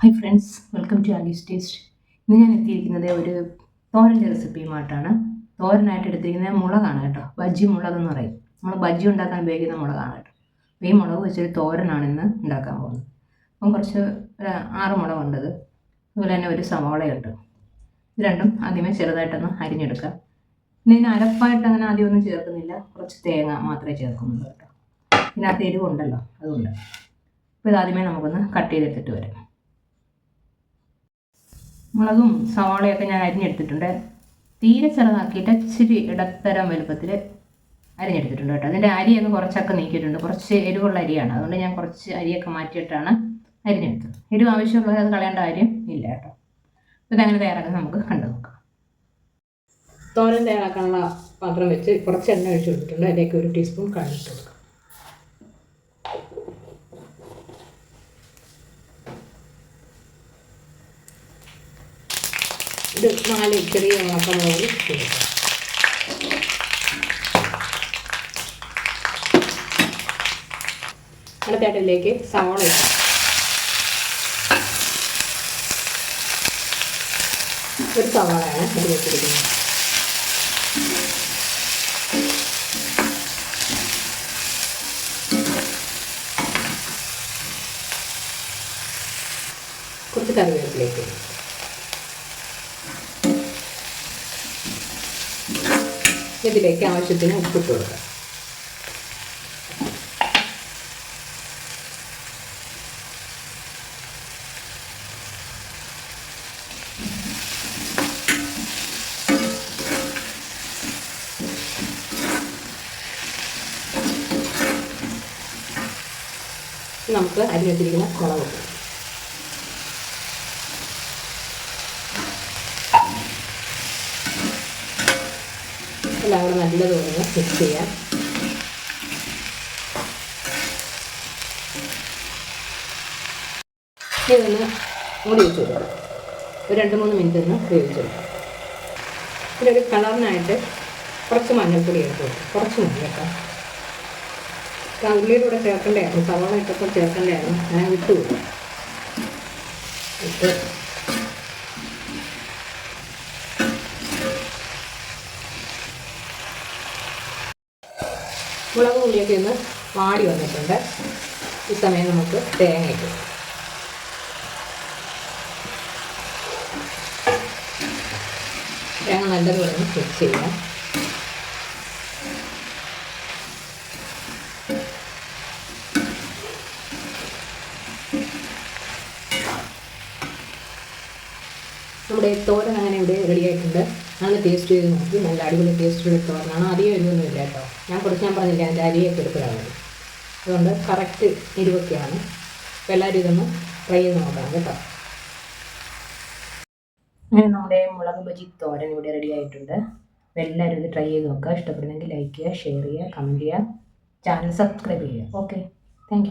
Hi friends welcome to Alice taste ഇന്ന് ഞാൻ എത്തിയിരിക്കുന്നത് ഒരു തോരന്റെ റെസിപ്പിയുമായിട്ടാണ് തോരനായിട്ട് എടുത്തിരിക്കുന്നത് മുളകാണ് കേട്ടോ. ബജ്ജി മുളക് എന്ന് പറയും. നമ്മൾ ബജ്ജി ഉണ്ടാക്കാൻ ഉപയോഗിക്കുന്ന മുളകാണ് കേട്ടോ. അപ്പോൾ ഈ മുളക് വെച്ചൊരു തോരനാണ് ഇന്ന് ഉണ്ടാക്കാൻ പോകുന്നത്. അപ്പം കുറച്ച് ഒരു ആറ് മുളകുണ്ടത് അതുപോലെ തന്നെ ഒരു സവാളയുണ്ട്. ഇത് രണ്ടും ആദ്യമേ ചെറുതായിട്ടൊന്ന് അരിഞ്ഞെടുക്കുക. പിന്നെ ഇതിന് അരപ്പായിട്ട് അങ്ങനെ ആദ്യം ഒന്നും ചേർക്കുന്നില്ല. കുറച്ച് തേങ്ങ മാത്രമേ ചേർക്കുന്നുള്ളൂ കേട്ടോ. ഇതിനകത്ത് എരിവുണ്ടല്ലോ അതുകൊണ്ട്. അപ്പോൾ ഇതാദ്യമേ നമുക്കൊന്ന് കട്ട് ചെയ്തെടുത്തിട്ട് വരാം. മുളകും സവാളയൊക്കെ ഞാൻ അരിഞ്ഞെടുത്തിട്ടുണ്ട്. തീരെ ചെറുതാക്കിയിട്ട് ഇച്ചിരി ഇടത്തരം വലുപ്പത്തിൽ അരിഞ്ഞെടുത്തിട്ടുണ്ട് കേട്ടോ. അതിന്റെ അരിയൊക്കെ കുറച്ചൊക്കെ നീക്കിയിട്ടുണ്ട്. കുറച്ച് എരിവുള്ള അരിയാണ്. അതുകൊണ്ട് ഞാൻ കുറച്ച് അരിയൊക്കെ മാറ്റിയിട്ടാണ് അരിഞ്ഞെടുത്തത്. എരിവ് ആവശ്യമുള്ളത് അത് കളയേണ്ട കാര്യം ഇല്ല കേട്ടോ. ഇതങ്ങനെ തയ്യാറാക്കാൻ നമുക്ക് കണ്ടു നോക്കാം. തോരൻ തയ്യാറാക്കാനുള്ള പാത്രം വെച്ച് കുറച്ച് എണ്ണ ഒഴിച്ചു കൊടുത്തിട്ടുണ്ട്. അതിലേക്ക് ഒരു ടീസ്പൂൺ കഴുകിട്ട് കൊടുക്കാം. ഇത് നാല് ചെറിയ ഉണക്കമുളക് കൊടുക്കാം. അടുത്തായിട്ടിലേക്ക് സവാള ഒരു സവാളയാണ് ഇത് വെച്ചിരിക്കുന്നത് കുറച്ച് കറിവേപ്പിലേക്ക് ഇതിലേക്ക് ആവശ്യത്തിന് ഉപ്പിട്ട് കൊടുക്കാം. നമുക്ക് അരിഞ്ഞെത്തിരിക്കുന്ന മുളക് എല്ലാം കൂടെ നല്ലതുപോലെ മിക്സ് ചെയ്യാം ഇതൊന്ന് മൂടി വെച്ച് കൊടുക്കാം ഒരു രണ്ട് മൂന്ന് മിനിറ്റ് ഒന്ന് വേവിച്ചെടുക്കാം ഇതിലൊരു കളറിനായിട്ട് കുറച്ച് മഞ്ഞൾപ്പൊടി എടുത്ത് കൊടുക്കും കുറച്ച് മതി കേട്ടോ. കൂടെ ചേർക്കേണ്ടതായിരുന്നു. സവാള ഇട്ടപ്പോൾ ചേർക്കേണ്ടതായിരുന്നു. ഞാൻ വിട്ടു കൊടുക്കും ഇട്ട് മുളക് ഉള്ളിയൊക്കെ ഒന്ന് വാടി വന്നിട്ടുണ്ട്. ഈ സമയം നമുക്ക് തേങ്ങ തേങ്ങ നല്ലതുപോലെ മിക്സ് ചെയ്യാം. നമ്മുടെ തോരൻ അങ്ങനെ ഇവിടെ റെഡി നല്ല ടേസ്റ്റ് ചെയ്ത് നോക്കി നല്ല അടിപൊളി ടേസ്റ്റുള്ള തോരനാണ് അധികം ഇല്ല കേട്ടോ. ഞാൻ കുറച്ച് ഞാൻ പറഞ്ഞില്ല എന്റെ അരിയൊക്കെ എടുത്തതാണ്. അതുകൊണ്ട് കറക്റ്റ് എരിവൊക്കെയാണ്. അപ്പോൾ എല്ലാവരും ഇതൊന്ന് ട്രൈ ചെയ്ത് നോക്കാം കേട്ടോ. അങ്ങനെ നമ്മുടെ മുളക് ബജി തോരൻ ഇവിടെ റെഡി ആയിട്ടുണ്ട്. അപ്പോൾ എല്ലാവരും ഇത് ട്രൈ ചെയ്ത് നോക്കുക. ഇഷ്ടപ്പെടുന്നെങ്കിൽ ലൈക്ക് ചെയ്യുക ഷെയർ ചെയ്യുക കമന്റ് ചെയ്യുക. ചാനൽ സബ്സ്ക്രൈബ് ചെയ്യുക. Okay thank